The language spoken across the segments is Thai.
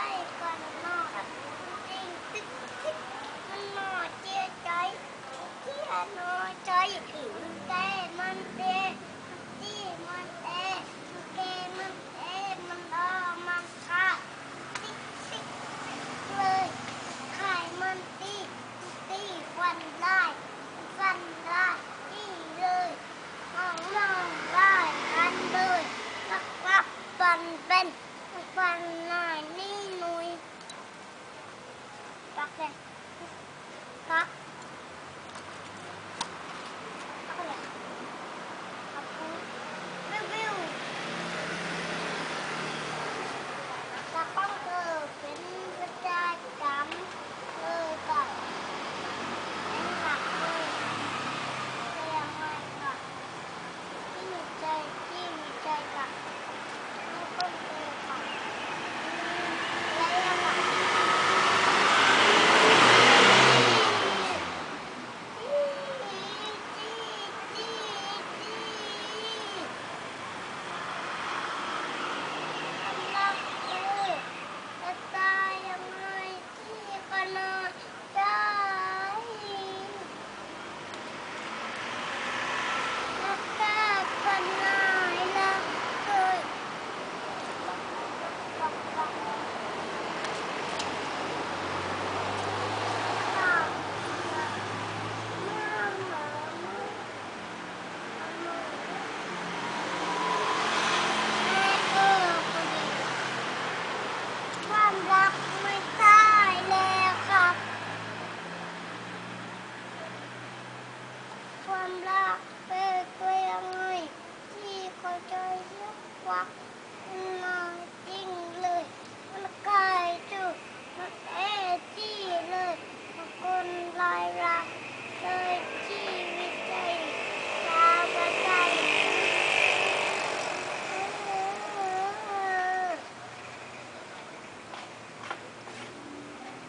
ได้ก่อนนอนจริงติ๊กติ๊กมันนอเจียใจเจียนอนใจแกมันเตะจีมันเตะแกมันเตะมันรอมันค่ะติ๊กติ๊กเลยไข่มันตีตีควันได้ควันได้ตีเลยมองมองได้กันเลยปักปักปันเป็น ปันหน่อยนี่หนุยปักเลยปักปักเลยปักวิววิวปักปังเออเป็นกระจายกำเออกับเป็นหลักเลยเรียงไว้กับที่มีใจที่มีใจกับแล้วก็เออกับแล้วยังไง ความรักไม่ตายแล้วครับ ความรักเป็นตัวยังไงที่เขาจะเรียกว่าน่าจริงเลย มันกลายจุดมันเอจี้เลยมันคนลายรักเลยชีวิตใจชาวบ้านใจ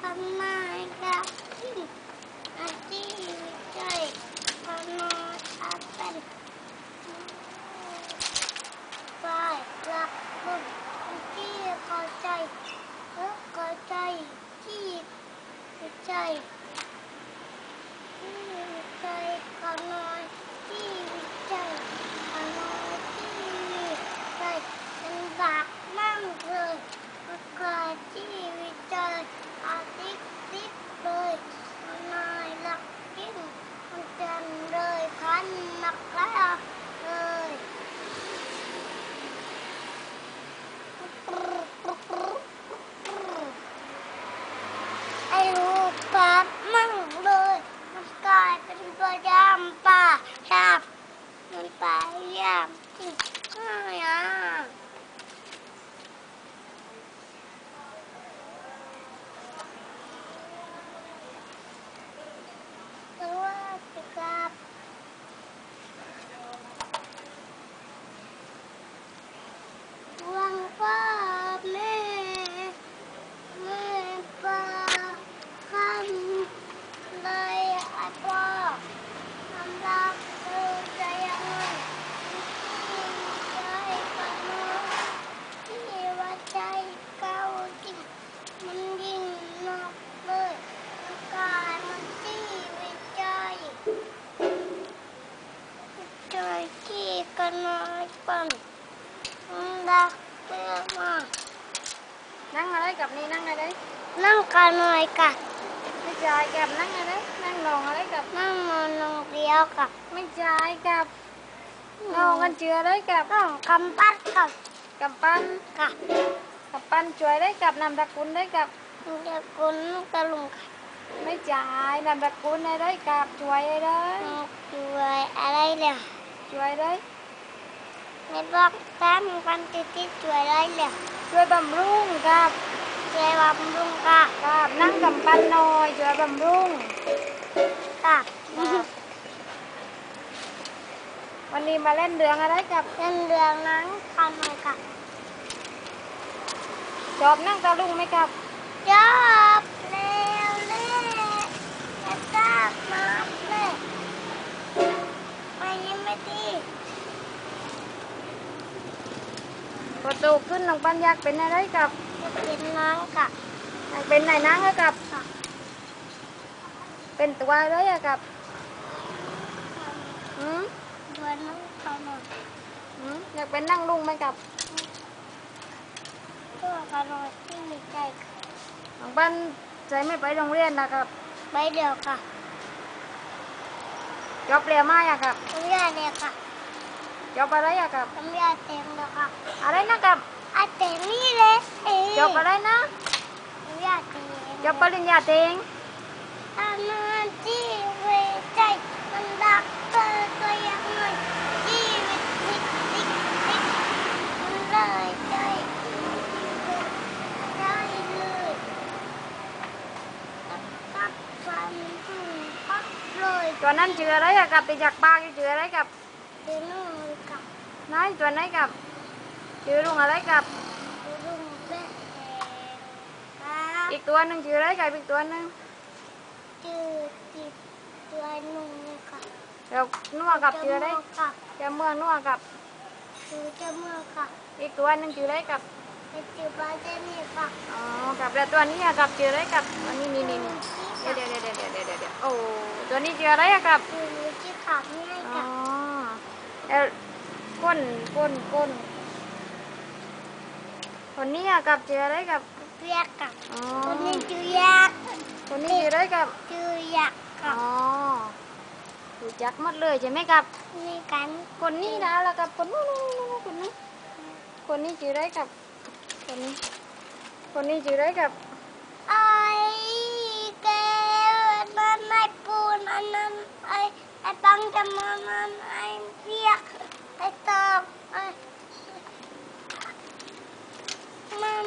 ทำไมครับที่อาชีพใจพนออาเป็นฝ่ายรักบุญที่เข้าใจเออเข้าใจที่ใจที่ใจขนอยที่ใจขนอยที่ใจเป็นบากมั่งเลยมันเกิดที่วิจัยอาทิตย์ติดเลยมันนายหลักกินมันจันเลยขันหนักแล้วเลย ไอ้ลูกปัดมั่งเลยมันกลายเป็นตัวยามป่าชาบมันไปยามจริงง่ายอะสวัสดีครับวังป้าแม่ แม่ปลาข้ามเลยไอ้พ่อทำรักเธอใจยังไงใจกันเนอะที่ว่าใจเก่าจริงมันยิ่งนักเลยมันกลายมันที่วิจัยใจที่กันน้อยปันมันรักเธอมาก นั่งอะไร กับนี่นั่งอะไรนั่งกันหน่อยค่ะไม่จ่ายกับนั่งอะไรนั่งนองอะไรกับนั่งนอนลงเดียวกับไม่จ่ายกับนองกันเจือได้กับต้องกำปั้นกับกับปั้นกับกับปั้นช่วยได้กับนำตะกุลได้กับเด็กคุณกระลุงค่ะไม่จ่ายนำตะกุลได้ได้กับช่วยได้ได้ด้วยอะไรเนี่ยช่วยได้ในบอกตามกันติดติดช่วยอะไรเนี่ยช่วยบำรุงกับ ช่วยบำรุงกับกับนั่งกับปั้นหน่อยช่วยบำรุงกับครับวันนี้มาเล่นเดืองอะไรกับเงินเดือนนั้นกันหน่อยกับชอบนั่งตะลุงไหมครับจอบเร็วเล่จะจับมาเลยไปยังไม่ดีพอโตขึ้นน้องปันอยากเป็นอะไรกับจะ เป็นนางค่ะอยากเป็นนายนางอะกับค่ะเป็นตัวเลยอะกับอืมดวนน้องเขาหน่อยอืมอยากเป็นนั่งลุงไหมกับตัวเขาหน่อยที่มีใจค่ะน้องบ้านใจไม่ไปโรงเรียนนะครับใบเดียวค่ะจบเรียนมาอะกับน้ำยาเนี่ยค่ะจบอะไรอะกับน้ำยาเต็มแล้วค่ะอะไรนะกับ อาเต็มนี่เลยเอ้ยจบอะไรนะน้ำยาเต็มจบปริญญาเตงทำงานที่เวใจมันดักเธอตัวอย่างหน่อยชีวิตติ๊กติ๊กติ๊กมันเลยใจได้เลยตับฟันถึงพักเลยตัวนั้นชื่ออะไรอะกับติดจากปากชื่ออะไรกับเดี๋ยวนู่นกับนายตัวไหนกับ ชื่อลุงอะไรกับ ลุงแม่ครับอีกตัวหนึ่งชื่ออะไรกับอีกตัวหนึ่งจืดจิตตัวนุ่งเลยค่ะเดี๋ยวนัวกับชื่ออะไรค่ะจะเมื่อนัวกับคือจะเมื่อค่ะอีกตัวหนึ่งชื่ออะไรกับเป็นจืดบาเจนี่ค่ะอ๋อกับแล้วตัวนี้อะกับชื่ออะไรกับอันนี้นี่นี่นี่เดี๋ยวเดี๋ยวเดี๋ยวเดี๋ยวเดี๋ยวเดี๋ยวเดี๋ยวโอ้ตัวนี้ชื่ออะไรอะกับคือที่ขาดง่ายอ๋อค่ะแล้วก้นก้นก้น คนนี้อะกับชื่ออะไรกับเรียกกับอ๋อคนนี้จือยักษ์คนนี้ชื่ออะไรกับจือยักษ์อ๋ค่ะอรู้จักหมดเลยใช่ไหมครับ นี่กันคนนี้นะแล้วกับคนนู้นนู้นนู้นคนนี้คนนี้ชื่ออะไรกับ คนนี้ คนนี้ชื่ออะไรกับ ไอ้แกนั่นไอ้ปูนอันนั้นไอ้ไอ้ปังจำมันนั้นไอ้เรียกไอ้ตอบไอ้มัน